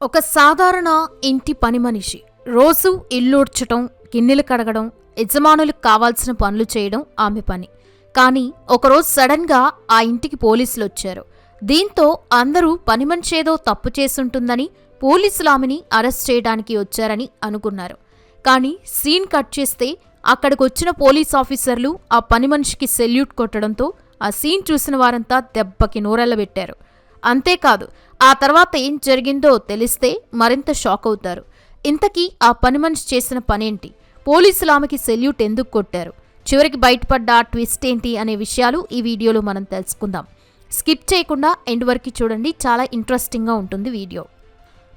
ఒక సాధారణ ఇంటి పని మనిషి. రోజు ఇల్లూడ్చటం గిన్నెలు కడగడం యజమానులకు కావాల్సిన పనులు చేయడం ఆమె పని. కానీ ఒకరోజు సడన్గా ఆ ఇంటికి పోలీసులు వచ్చారు. దీంతో అందరూ పని మనిషి ఏదో తప్పు చేసుంటుందని పోలీసులు ఆమెని అరెస్ట్ చేయడానికి వచ్చారని అనుకున్నారు. కానీ సీన్ కట్ చేస్తే అక్కడికి వచ్చిన పోలీస్ ఆఫీసర్లు ఆ పని మనిషికి సెల్యూట్ కొట్టడంతో ఆ సీన్ చూసిన వారంతా దెబ్బకి నోరెళ్ళబెట్టారు అంతేకాదు ఆ తర్వాత ఏం జరిగిందో తెలిస్తే మరింత షాక్ అవుతారు. ఇంతకీ ఆ పని మనిషి చేసిన పనేంటి? పోలీసులు ఆమెకి సెల్యూట్ ఎందుకు కొట్టారు? చివరికి బయటపడ్డ ట్విస్ట్ ఏంటి అనే విషయాలు ఈ వీడియోలో మనం తెలుసుకుందాం. స్కిప్ చేయకుండా ఎండ్ వరకు చూడండి చాలా ఇంట్రెస్టింగ్గా ఉంటుంది వీడియో.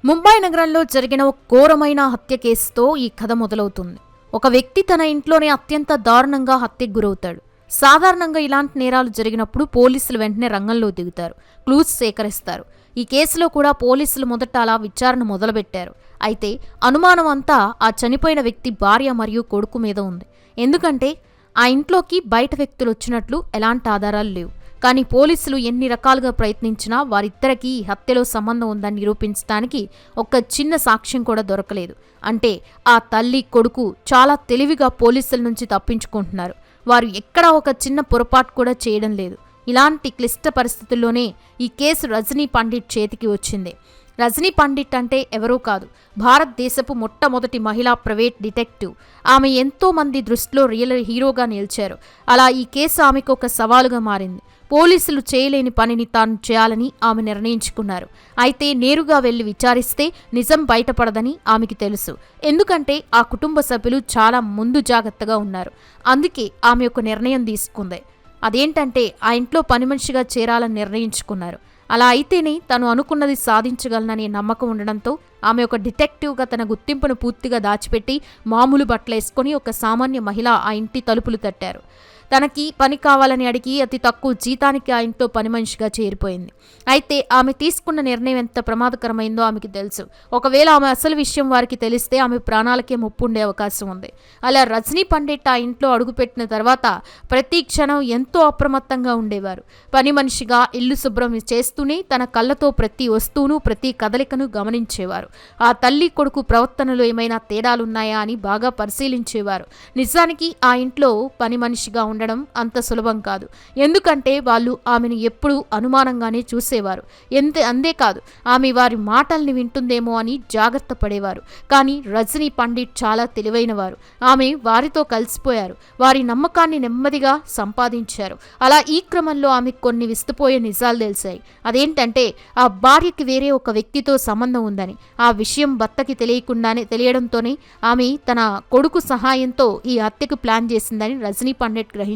ముంబై నగరంలో జరిగిన ఒక ఘోరమైన హత్య కేసుతో ఈ కథ మొదలవుతుంది. ఒక వ్యక్తి తన ఇంట్లోనే అత్యంత దారుణంగా హత్యకు గురవుతాడు. సాధారణంగా ఇలాంటి నేరాలు జరిగినప్పుడు పోలీసులు వెంటనే రంగంలో దిగుతారు క్లూస్ సేకరిస్తారు. ఈ కేసులో కూడా పోలీసులు మొదట అలా విచారణ మొదలుపెట్టారు. అయితే అనుమానం అంతా ఆ చనిపోయిన వ్యక్తి భార్య మరియు కొడుకు మీద ఉంది. ఎందుకంటే ఆ ఇంట్లోకి బయట వ్యక్తులు వచ్చినట్లు ఎలాంటి ఆధారాలు లేవు. కానీ పోలీసులు ఎన్ని రకాలుగా ప్రయత్నించినా వారిద్దరికీ ఈ హత్యలో సంబంధం ఉందని నిరూపించడానికి ఒక్క చిన్న సాక్ష్యం కూడా దొరకలేదు. అంటే ఆ తల్లి కొడుకు చాలా తెలివిగా పోలీసుల నుంచి తప్పించుకుంటున్నారు. వారు ఎక్కడా ఒక చిన్న పొరపాటు కూడా చేయడం లేదు. ఇలాంటి క్లిష్ట పరిస్థితుల్లోనే ఈ కేసు రజనీ పండిట్ చేతికి వచ్చింది. రజనీ పండిట్ అంటే ఎవరూ కాదు. భారతదేశపు మొట్టమొదటి మహిళా ప్రైవేట్ డిటెక్టివ్. ఆమె ఎంతో మంది దృష్టిలో రియల్ హీరోగా నిలిచారు. అలా ఈ కేసు ఆమెకు ఒక సవాలుగా మారింది. పోలీసులు చేయలేని పనిని తాను చేయాలని ఆమె నిర్ణయించుకున్నారు. అయితే నేరుగా వెళ్ళి విచారిస్తే నిజం బయటపడదని ఆమెకి తెలుసు. ఎందుకంటే ఆ కుటుంబ సభ్యులు చాలా ముందు జాగ్రత్తగా ఉన్నారు. అందుకే ఆమె ఒక నిర్ణయం తీసుకుంది. అదేంటంటే ఆ ఇంట్లో పని మనిషిగా చేరాలని నిర్ణయించుకున్నారు. అలా అయితేనే తను అనుకున్నది సాధించగలననే నమ్మకం ఉండడంతో ఆమె ఒక డిటెక్టివ్గా తన గుర్తింపును పూర్తిగా దాచిపెట్టి మామూలు బట్టలేసుకొని ఒక సామాన్య మహిళ ఆ ఇంటి తలుపులు తట్టారు. తనకి పని కావాలని అడిగి అతి తక్కువ జీతానికి ఆ ఇంట్లో పని మనిషిగా చేరిపోయింది. అయితే ఆమె తీసుకున్న నిర్ణయం ఎంత ప్రమాదకరమైందో ఆమెకి తెలుసు. ఒకవేళ ఆమె అసలు విషయం వారికి తెలిస్తే ఆమె ప్రాణాలకే ముప్పు ఉండే అవకాశం ఉంది. అలా రజనీ పండిట్ ఆ ఇంట్లో అడుగుపెట్టిన తర్వాత ప్రతి క్షణం ఎంతో అప్రమత్తంగా ఉండేవారు. పని మనిషిగా ఇల్లు శుభ్రం చేస్తూనే తన కళ్ళతో ప్రతి వస్తువును ప్రతి కదలికను గమనించేవారు. ఆ తల్లి కొడుకు ప్రవర్తనలో ఏమైనా తేడాలున్నాయా అని బాగా పరిశీలించేవారు. నిజానికి ఆ ఇంట్లో పని మనిషిగా ఉన్న ఉండడం అంత సులభం కాదు. ఎందుకంటే వాళ్ళు ఆమెను ఎప్పుడూ అనుమానంగానే చూసేవారు. ఎంత అంతేకాదు ఆమె వారి మాటల్ని వింటుందేమో అని జాగ్రత్త పడేవారు. కానీ రజనీ పండిట్ చాలా తెలివైనవారు. ఆమె వారితో కలిసిపోయారు. వారి నమ్మకాన్ని నెమ్మదిగా సంపాదించారు. అలా ఈ క్రమంలో ఆమె కొన్ని విస్తుపోయే నిజాలు తెలిసాయి. అదేంటంటే ఆ భార్యకి వేరే ఒక వ్యక్తితో సంబంధం ఉందని ఆ విషయం భర్తకి తెలియకుండానే తెలియడంతోనే ఆమె తన కొడుకు సహాయంతో ఈ హత్యకు ప్లాన్ చేసిందని రజనీ పండిట్ గ్రహించారు.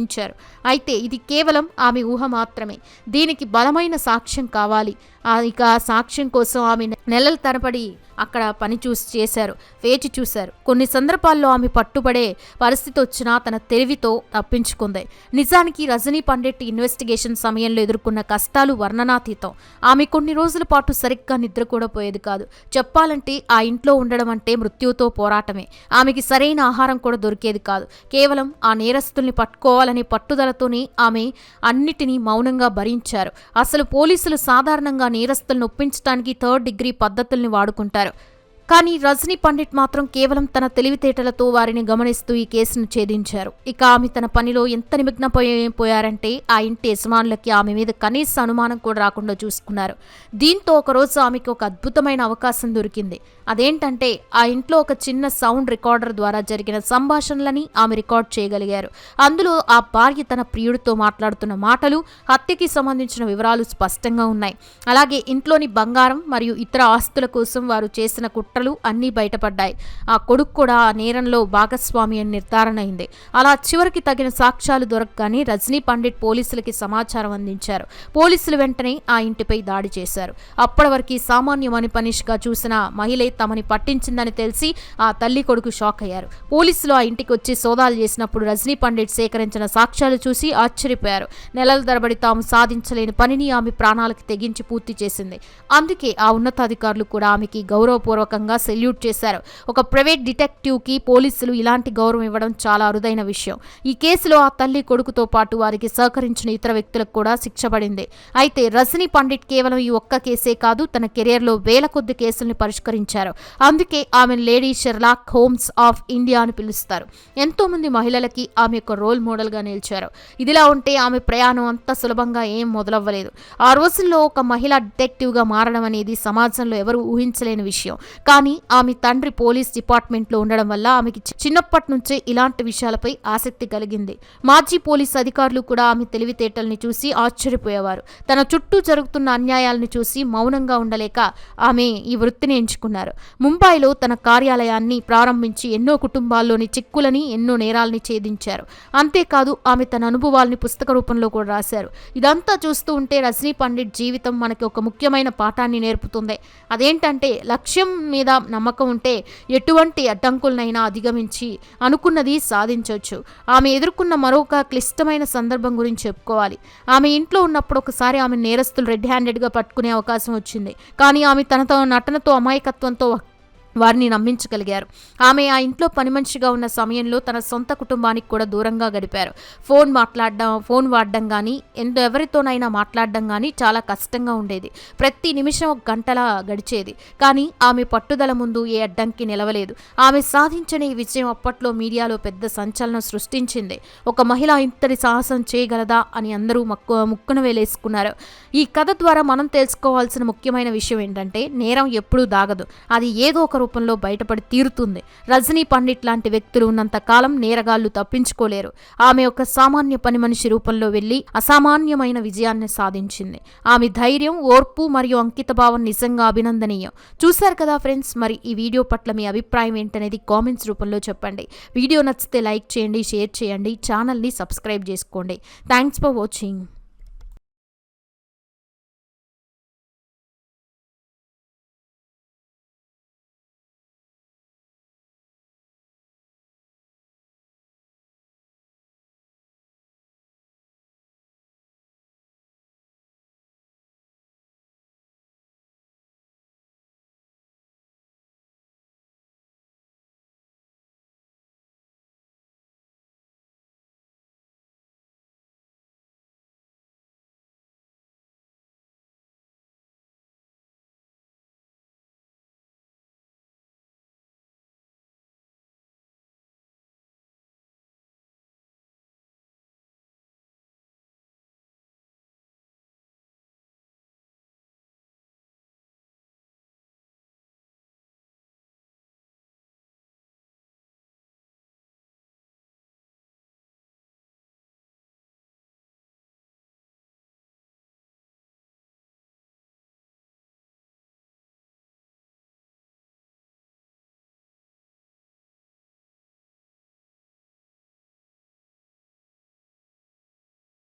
అయితే ఇది కేవలం ఆమె ఊహ మాత్రమే. దీనికి బలమైన సాక్ష్యం కావాలి. ఇక సాక్ష్యం కోసం ఆమె నెలల తరబడి అక్కడ పని చూసి చేశారు వేచి చూశారు. కొన్ని సందర్భాల్లో ఆమె పట్టుబడే పరిస్థితి వచ్చినా తన తెలివితో తప్పించుకుంది. నిజానికి రజనీ పండిట్ ఇన్వెస్టిగేషన్ సమయంలో ఎదుర్కొన్న కష్టాలు వర్ణనాతీతం. ఆమె కొన్ని రోజుల పాటు సరిగ్గా నిద్ర కూడా పోయేది కాదు. చెప్పాలంటే ఆ ఇంట్లో ఉండడం అంటే మృత్యువుతో పోరాటమే. ఆమెకి సరైన ఆహారం కూడా దొరికేది కాదు. కేవలం ఆ నేరస్తుల్ని పట్టుకోవాలనే పట్టుదలతోనే ఆమె అన్నిటినీ మౌనంగా భరించారు. అసలు పోలీసులు సాధారణంగా నేరస్తులను ఒప్పించడానికి థర్డ్ డిగ్రీ పద్ధతుల్ని వాడుకుంటారు. కానీ రజనీ పండిట్ మాత్రం కేవలం తన తెలివితేటలతో వారిని గమనిస్తూ ఈ కేసును ఛేదించారు. ఇక ఆమె తన పనిలో ఎంత నిమగ్నపోయారంటే ఆ ఇంటి యజమానులకి ఆమె మీద కనీస అనుమానం కూడా రాకుండా చూసుకున్నారు. దీంతో ఒకరోజు ఆమెకు ఒక అద్భుతమైన అవకాశం దొరికింది. అదేంటంటే ఆ ఇంట్లో ఒక చిన్న సౌండ్ రికార్డర్ ద్వారా జరిగిన సంభాషణలని ఆమె రికార్డ్ చేయగలిగారు. అందులో ఆ భార్య తన ప్రియుడితో మాట్లాడుతున్న మాటలు హత్యకి సంబంధించిన వివరాలు స్పష్టంగా ఉన్నాయి. అలాగే ఇంట్లోని బంగారం మరియు ఇతర ఆస్తుల కోసం వారు చేసిన కుట్రలు అన్నీ బయటపడ్డాయి. ఆ కొడుకు కూడా ఆ నేరంలో భాగస్వామి అని నిర్ధారణ అయింది. అలా చివరికి తగిన సాక్ష్యాలు దొరకగానే రజనీ పండిట్ పోలీసులకి సమాచారం అందించారు. పోలీసులు వెంటనే ఆ ఇంటిపై దాడి చేశారు. అప్పటి వరకు సామాన్యమని పనిష్గా చూసిన మహిళ తమని పట్టించిందని తెలిసి ఆ తల్లి కొడుకు షాక్ అయ్యారు. పోలీసులు ఆ ఇంటికి వచ్చి సోదాలు చేసినప్పుడు రజనీ పండిట్ సేకరించిన సాక్ష్యాలు చూసి ఆశ్చర్యపోయారు. నెలల తరబడి తాము సాధించలేని పనిని ఆమె ప్రాణాలకు తెగించి పూర్తి చేసింది. అందుకే ఆ ఉన్నతాధికారులు కూడా ఆమెకి గౌరవపూర్వకంగా పూర్వకంగా సెల్యూట్ చేశారు. ఒక ప్రైవేట్ డిటెక్టివ్కి పోలీసులు ఇలాంటి గౌరవం ఇవ్వడం చాలా అరుదైన విషయం. ఈ కేసులో ఆ తల్లి కొడుకుతో పాటు వారికి సహకరించిన ఇతర వ్యక్తులకు కూడా శిక్ష పడింది. అయితే రజనీ పండిట్ కేవలం ఈ ఒక్క కేసే కాదు తన కెరియర్లో వేల కొద్ది కేసుల్ని పరిష్కరించారు. అందుకే ఆమె lady Sherlock Holmes of India అని పిలుస్తారు. ఎంతో మంది మహిళలకి ఆమె యొక్క రోల్ మోడల్గా నిలిచారు. ఇదిలా ఉంటే ఆమె ప్రయాణం అంత సులభంగా ఏం మొదలవ్వలేదు. ఆ రోజుల్లో ఒక మహిళ డిటెక్టివ్గా మారడం అనేది సమాజంలో ఎవరు ఊహించలేని విషయం. కానీ ఆమె తండ్రి పోలీస్ డిపార్ట్మెంట్లో ఉండడం వల్ల ఆమెకి చి- చిన్నప్పటి నుంచే ఇలాంటి విషయాలపై ఆసక్తి కలిగింది. మాజీ పోలీస్ అధికారులు కూడా ఆమె తెలివితేటల్ని చూసి ఆశ్చర్యపోయేవారు. తన చుట్టూ జరుగుతున్న అన్యాయాలను చూసి మౌనంగా ఉండలేక ఆమె ఈ వృత్తిని ఎంచుకున్నారు. ముంబైలో తన కార్యాలయాన్ని ప్రారంభించి ఎన్నో కుటుంబాల్లోని చిక్కులని ఎన్నో నేరాల్ని ఛేదించారు. అంతేకాదు ఆమె తన అనుభవాల్ని పుస్తక రూపంలో కూడా రాశారు. ఇదంతా చూస్తూ ఉంటే రజనీ పండిట్ జీవితం మనకి ఒక ముఖ్యమైన పాఠాన్ని నేర్పుతుంది. అదేంటంటే లక్ష్యం మీద నమ్మకం ఉంటే ఎటువంటి అడ్డంకులనైనా అధిగమించి అనుకున్నది సాధించవచ్చు. ఆమె ఎదుర్కొన్న మరొక క్లిష్టమైన సందర్భం గురించి చెప్పుకోవాలి. ఆమె ఇంట్లో ఉన్నప్పుడు ఒకసారి ఆమె నేరస్తులు రెడ్ హ్యాండెడ్గా పట్టుకునే అవకాశం వచ్చింది. కానీ ఆమె తనతో నటనతో అమాయకత్వంతో వారిని నమ్మించగలిగారు. ఆమె ఆ ఇంట్లో పనిమనిషిగా ఉన్న సమయంలో తన సొంత కుటుంబానికి కూడా దూరంగా గడిపారు. ఫోన్ మాట్లాడడం ఫోన్ వాడడం కానీ ఎంత ఎవరితోనైనా మాట్లాడడం కానీ చాలా కష్టంగా ఉండేది. ప్రతి నిమిషం ఒక గంటలా గడిచేది. కానీ ఆమె పట్టుదల ముందు ఏ అడ్డంకి నిలవలేదు. ఆమె సాధించిన ఈ విజయం అప్పట్లో మీడియాలో పెద్ద సంచలనం సృష్టించింది. ఒక మహిళ ఇంతటి సాహసం చేయగలదా అని అందరూ మక్కు ముక్కున వేలేసుకున్నారు. ఈ కథ ద్వారా మనం తెలుసుకోవాల్సిన ముఖ్యమైన విషయం ఏంటంటే నేరం ఎప్పుడూ దాగదు. అది ఏదో ఒక రూపంలో బయటపడి తీరుతుంది. రజనీ పండిట్ లాంటి వ్యక్తులు ఉన్నంత కాలం నేరగాళ్ళు తప్పించుకోలేరు. ఆమె ఒక సామాన్య పని మనిషి రూపంలో వెళ్ళి అసామాన్యమైన విజయాన్ని సాధించింది. ఆమె ధైర్యం ఓర్పు మరియు అంకితభావం నిజంగా అభినందనీయం. చూశారు కదా ఫ్రెండ్స్ మరి ఈ వీడియో పట్ల మీ అభిప్రాయం ఏంటనేది కామెంట్స్ రూపంలో చెప్పండి. వీడియో నచ్చితే లైక్ చేయండి షేర్ చేయండి ఛానల్ని సబ్స్క్రైబ్ చేసుకోండి. Thanks for watching.